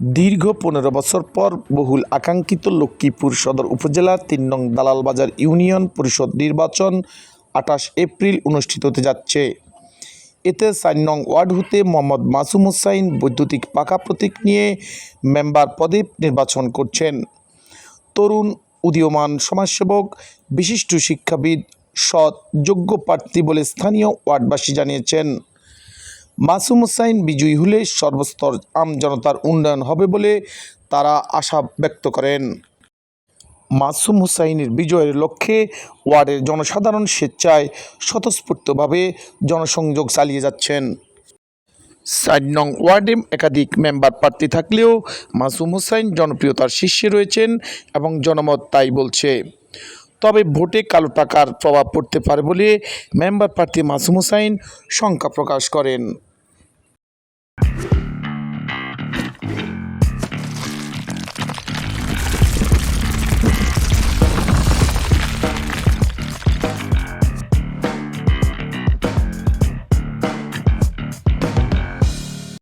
দীর্ঘ পনেরো বছর পর বহুল আকাঙ্ক্ষিত লক্ষ্মীপুর সদর উপজেলার তিন নং দালালবাজার ইউনিয়ন পরিষদ নির্বাচন আঠাশ এপ্রিল অনুষ্ঠিত হতে যাচ্ছে। এতে চার নং ওয়ার্ড হতে মোহাম্মদ মাসুম হুসাইন বৈদ্যুতিক পাকা প্রতীক নিয়ে মেম্বার পদে নির্বাচন করছেন। তরুণ উদীয়মান সমাজসেবক, বিশিষ্ট শিক্ষাবিদ সৎ যোগ্য প্রার্থী বলে স্থানীয় ওয়ার্ডবাসী জানিয়েছেন। মাসুম হুসাইন বিজয়ী হলে সর্বস্তর আম জনতার উন্নয়ন হবে বলে তারা আশা ব্যক্ত করেন। মাসুম হুসাইনের বিজয়ের লক্ষ্যে ওয়ার্ডের জনসাধারণ স্বেচ্ছায় স্বতঃস্ফূর্তভাবে জনসংযোগ চালিয়ে যাচ্ছেন। সাইড নং ওয়ার্ডে একাধিক মেম্বার প্রার্থী থাকলেও মাসুম হুসাইন জনপ্রিয়তার শীর্ষে রয়েছেন এবং জনমত তাই বলছে। তবে ভোটে কালো টাকার প্রভাব পড়তে পারে বলে মেম্বার প্রার্থী মাসুম হুসাইন শঙ্কা প্রকাশ করেন।